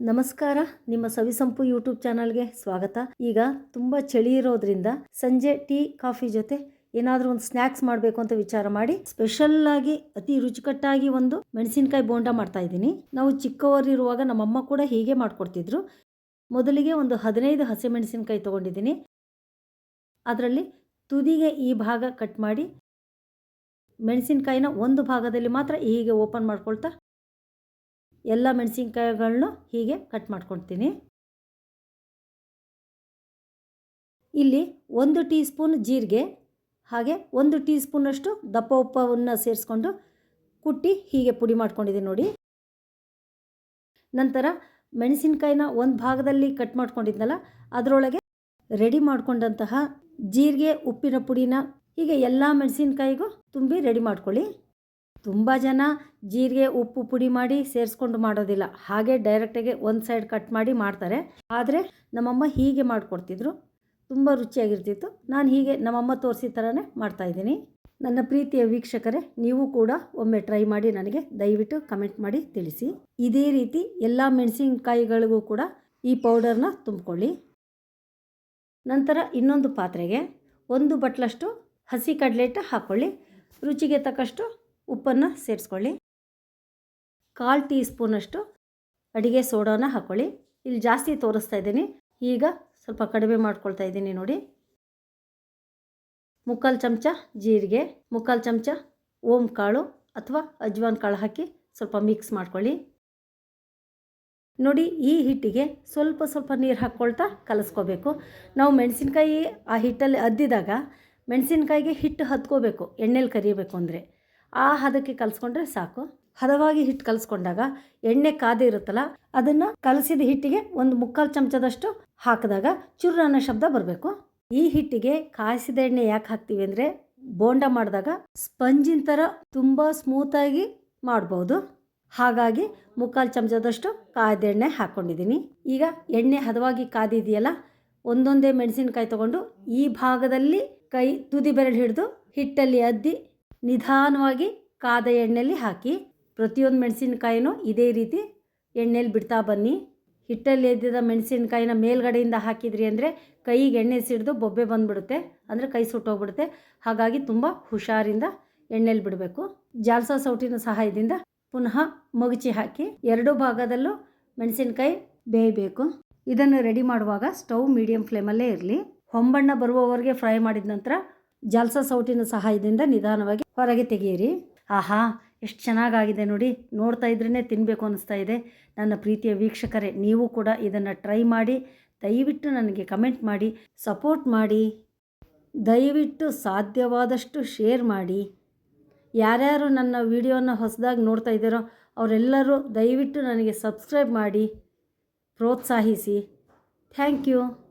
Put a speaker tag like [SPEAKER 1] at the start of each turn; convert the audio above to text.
[SPEAKER 1] ನಮಸ್ಕಾರ, ನಿಮ್ಮ ಸವಿಸಂಪು ಯೂಟ್ಯೂಬ್ ಚಾನಲ್ಗೆ ಸ್ವಾಗತ. ಈಗ ತುಂಬ ಚಳಿ ಇರೋದ್ರಿಂದ ಸಂಜೆ ಟೀ, ಕಾಫಿ ಜೊತೆ ಏನಾದರೂ ಒಂದು ಸ್ನ್ಯಾಕ್ಸ್ ಮಾಡಬೇಕು ಅಂತ ವಿಚಾರ ಮಾಡಿ ಸ್ಪೆಷಲ್ ಆಗಿ ಅತಿ ರುಚಿಕಟ್ಟಾಗಿ ಒಂದು ಮೆಣಸಿನಕಾಯಿ ಬೋಂಡ ಮಾಡ್ತಾ ಇದ್ದೀನಿ. ನಾವು ಚಿಕ್ಕವರಿರುವಾಗ ನಮ್ಮಮ್ಮ ಕೂಡ ಹೀಗೆ ಮಾಡಿಕೊಡ್ತಿದ್ರು. ಮೊದಲಿಗೆ ಒಂದು ಹದಿನೈದು ಹಸಿಮೆಣಸಿನಕಾಯಿ ತೊಗೊಂಡಿದ್ದೀನಿ. ಅದರಲ್ಲಿ ತುದಿಗೆ ಈ ಭಾಗ ಕಟ್ ಮಾಡಿ ಮೆಣಸಿನಕಾಯಿನ ಒಂದು ಭಾಗದಲ್ಲಿ ಮಾತ್ರ ಹೀಗೆ ಓಪನ್ ಮಾಡ್ಕೊಳ್ತಾ ಎಲ್ಲ ಮೆಣಸಿನ್ಕಾಯಿಗಳನ್ನ ಹೀಗೆ ಕಟ್ ಮಾಡ್ಕೊಳ್ತೀನಿ ಇಲ್ಲಿ ಒಂದು ಟೀ ಸ್ಪೂನ್ ಜೀರಿಗೆ, ಹಾಗೆ ಒಂದು ಟೀ ಸ್ಪೂನಷ್ಟು ದಪ್ಪ ಉಪ್ಪವನ್ನು ಸೇರಿಸ್ಕೊಂಡು ಕುಟ್ಟಿ ಹೀಗೆ ಪುಡಿ ಮಾಡ್ಕೊಂಡಿದ್ದೀನಿ ನೋಡಿ. ನಂತರ ಮೆಣಸಿನ್ಕಾಯಿನ ಒಂದು ಭಾಗದಲ್ಲಿ ಕಟ್ ಮಾಡ್ಕೊಂಡಿದ್ನಲ್ಲ, ಅದರೊಳಗೆ ರೆಡಿ ಮಾಡಿಕೊಂಡಂತಹ ಜೀರಿಗೆ, ಉಪ್ಪಿನ ಪುಡಿನ ಹೀಗೆ ಎಲ್ಲ ಮೆಣಸಿನ್ಕಾಯಿಗೂ ತುಂಬಿ ರೆಡಿ ಮಾಡ್ಕೊಳ್ಳಿ. ತುಂಬ ಜನ ಜೀರಿಗೆ ಉಪ್ಪು ಪುಡಿ ಮಾಡಿ ಸೇರಿಸ್ಕೊಂಡು ಮಾಡೋದಿಲ್ಲ. ಹಾಗೆ ಡೈರೆಕ್ಟಾಗಿ ಒಂದು ಸೈಡ್ ಕಟ್ ಮಾಡಿ ಮಾಡ್ತಾರೆ. ಆದರೆ ನಮ್ಮಮ್ಮ ಹೀಗೆ ಮಾಡಿಕೊಡ್ತಿದ್ರು. ತುಂಬ ರುಚಿಯಾಗಿರ್ತಿತ್ತು. ನಾನು ಹೀಗೆ ನಮ್ಮಮ್ಮ ತೋರಿಸಿದ ಥರನೇ ಮಾಡ್ತಾಯಿದ್ದೀನಿ ನನ್ನ ಪ್ರೀತಿಯ ವೀಕ್ಷಕರೇ, ನೀವು ಕೂಡ ಒಮ್ಮೆ ಟ್ರೈ ಮಾಡಿ ನನಗೆ ದಯವಿಟ್ಟು ಕಮೆಂಟ್ ಮಾಡಿ ತಿಳಿಸಿ. ಇದೇ ರೀತಿ ಎಲ್ಲ ಮೆಣಸಿನಕಾಯಿಗಳಿಗೂ ಕೂಡ ಈ ಪೌಡರ್ನ ತುಂಬಿಕೊಳ್ಳಿ. ನಂತರ ಇನ್ನೊಂದು ಪಾತ್ರೆಗೆ ಒಂದು ಬಟ್ಲಷ್ಟು ಹಸಿ ಕಡಲೆಟ್ಟು ಹಾಕ್ಕೊಳ್ಳಿ ರುಚಿಗೆ ತಕ್ಕಷ್ಟು ಉಪ್ಪನ್ನು ಸೇರಿಸ್ಕೊಳ್ಳಿ. ಕಾಲು ಟೀ ಸ್ಪೂನಷ್ಟು ಅಡುಗೆ ಸೋಡಾನ ಹಾಕ್ಕೊಳ್ಳಿ ಇಲ್ಲಿ ಜಾಸ್ತಿ ತೋರಿಸ್ತಾ ಇದ್ದೀನಿ. ಈಗ ಸ್ವಲ್ಪ ಕಡಿಮೆ ಮಾಡ್ಕೊಳ್ತಾ ಇದ್ದೀನಿ ನೋಡಿ. ಮುಕ್ಕಾಲು ಚಮಚ ಜೀರಿಗೆ, ಮುಕ್ಕಾಲು ಚಮಚ ಓಂ ಕಾಳು ಅಥವಾ ಅಜ್ವಾನ್ ಕಾಳು ಹಾಕಿ ಸ್ವಲ್ಪ ಮಿಕ್ಸ್ ಮಾಡ್ಕೊಳ್ಳಿ. ನೋಡಿ, ಈ ಹಿಟ್ಟಿಗೆ ಸ್ವಲ್ಪ ಸ್ವಲ್ಪ ನೀರು ಹಾಕ್ಕೊಳ್ತಾ ಕಲಸ್ಕೋಬೇಕು. ನಾವು ಮೆಣಸಿನ್ಕಾಯಿ ಆ ಹಿಟ್ಟಲ್ಲಿ ಅದ್ದಿದಾಗ ಮೆಣಸಿನ್ಕಾಯಿಗೆ ಹಿಟ್ಟು ಹತ್ಕೋಬೇಕು, ಎಣ್ಣೆಲಿ ಕರಿಬೇಕು ಅಂದರೆ. ಆ ಹದಕ್ಕೆ ಕಲಿಸ್ಕೊಂಡ್ರೆ ಸಾಕು. ಹದವಾಗಿ ಹಿಟ್ಟು ಕಲಸ್ಕೊಂಡಾಗ ಎಣ್ಣೆ ಕಾದೆ ಇರುತ್ತಲ್ಲ, ಅದನ್ನು ಕಲಸಿದ ಹಿಟ್ಟಿಗೆ ಒಂದು ಮುಕ್ಕಾಲು ಚಮಚದಷ್ಟು ಹಾಕಿದಾಗ ಚುರ್ರ ಅನ್ನೋ ಶಬ್ದ ಬರಬೇಕು. ಈ ಹಿಟ್ಟಿಗೆ ಕಾಯಿಸಿದ ಎಣ್ಣೆ ಯಾಕೆ ಹಾಕ್ತೀವಿ ಅಂದರೆ ಬೋಂಡ ಮಾಡಿದಾಗ ಸ್ಪಂಜಿನ ಥರ ತುಂಬ ಸ್ಮೂತಾಗಿ ಮಾಡ್ಬೋದು. ಹಾಗಾಗಿ ಮುಕ್ಕಾಲು ಚಮಚದಷ್ಟು ಕಾಯ್ದ ಎಣ್ಣೆ ಹಾಕ್ಕೊಂಡಿದ್ದೀನಿ ಈಗ ಎಣ್ಣೆ ಹದವಾಗಿ ಕಾದಿದೆಯಲ್ಲ, ಒಂದೊಂದೇ ಮೆಣಸಿನಕಾಯಿ ತೊಗೊಂಡು ಈ ಭಾಗದಲ್ಲಿ ಕೈ ತುದಿ ಬೆರಳು ಹಿಡಿದು ಹಿಟ್ಟಲ್ಲಿ ಅದ್ದಿ ನಿಧಾನವಾಗಿ ಕಾದ ಎಣ್ಣೆಯಲ್ಲಿ ಹಾಕಿ, ಪ್ರತಿಯೊಂದು ಮೆಣಸಿನಕಾಯಿನೂ ಇದೇ ರೀತಿ ಎಣ್ಣೆಲಿ ಬಿಡ್ತಾ ಬನ್ನಿ. ಹಿಟ್ಟಲ್ಲಿ ಎದ್ದಿದ ಮೆಣಸಿನಕಾಯಿನ ಮೇಲ್ಗಡೆಯಿಂದ ಹಾಕಿದ್ರಿ ಅಂದರೆ ಕೈಗೆ ಎಣ್ಣೆ ಸಿಡಿದು ಬೊಬ್ಬೆ ಬಂದುಬಿಡುತ್ತೆ, ಅಂದರೆ ಕೈ ಸುಟ್ಟೋಗ್ಬಿಡುತ್ತೆ. ಹಾಗಾಗಿ ತುಂಬ ಹುಷಾರಿಂದ ಎಣ್ಣೆಲಿ ಬಿಡಬೇಕು. ಜಾಲ್ಸಾ ಸೌಟಿನ ಸಹಾಯದಿಂದ ಪುನಃ ಮಗುಚಿ ಹಾಕಿ ಎರಡು ಭಾಗದಲ್ಲೂ ಮೆಣಸಿನಕಾಯಿ ಬೇಯಬೇಕು. ಇದನ್ನು ರೆಡಿ ಮಾಡುವಾಗ ಸ್ಟವ್ ಮೀಡಿಯಂ ಫ್ಲೇಮಲ್ಲೇ ಇರಲಿ. ಹೊಂಬಣ್ಣ ಬರುವವರೆಗೆ ಫ್ರೈ ಮಾಡಿದ ನಂತರ ಜಾಲ್ಸಾ ಸೌಟಿನ ಸಹಾಯದಿಂದ ನಿಧಾನವಾಗಿ ಹೊರಗೆ ತೆಗೆಯಿರಿ. ಆಹಾ, ಎಷ್ಟು ಚೆನ್ನಾಗಾಗಿದೆ ನೋಡಿ. ನೋಡ್ತಾ ಇದ್ರೇ ತಿನ್ನಬೇಕು ಅನ್ನಿಸ್ತಾ ಇದೆ. ನನ್ನ ಪ್ರೀತಿಯ ವೀಕ್ಷಕರೇ, ನೀವು ಕೂಡ ಇದನ್ನು ಟ್ರೈ ಮಾಡಿ, ದಯವಿಟ್ಟು ನನಗೆ ಕಮೆಂಟ್ ಮಾಡಿ, ಸಪೋರ್ಟ್ ಮಾಡಿ, ದಯವಿಟ್ಟು ಸಾಧ್ಯವಾದಷ್ಟು ಶೇರ್ ಮಾಡಿ. ಯಾರ್ಯಾರು ನನ್ನ ವಿಡಿಯೋನ ಹೊಸದಾಗಿ ನೋಡ್ತಾ ಇದ್ದೀರೋ, ಅವರೆಲ್ಲರೂ ದಯವಿಟ್ಟು ನನಗೆ ಸಬ್ಸ್ಕ್ರೈಬ್ ಮಾಡಿ, ಪ್ರೋತ್ಸಾಹಿಸಿ. Thank you.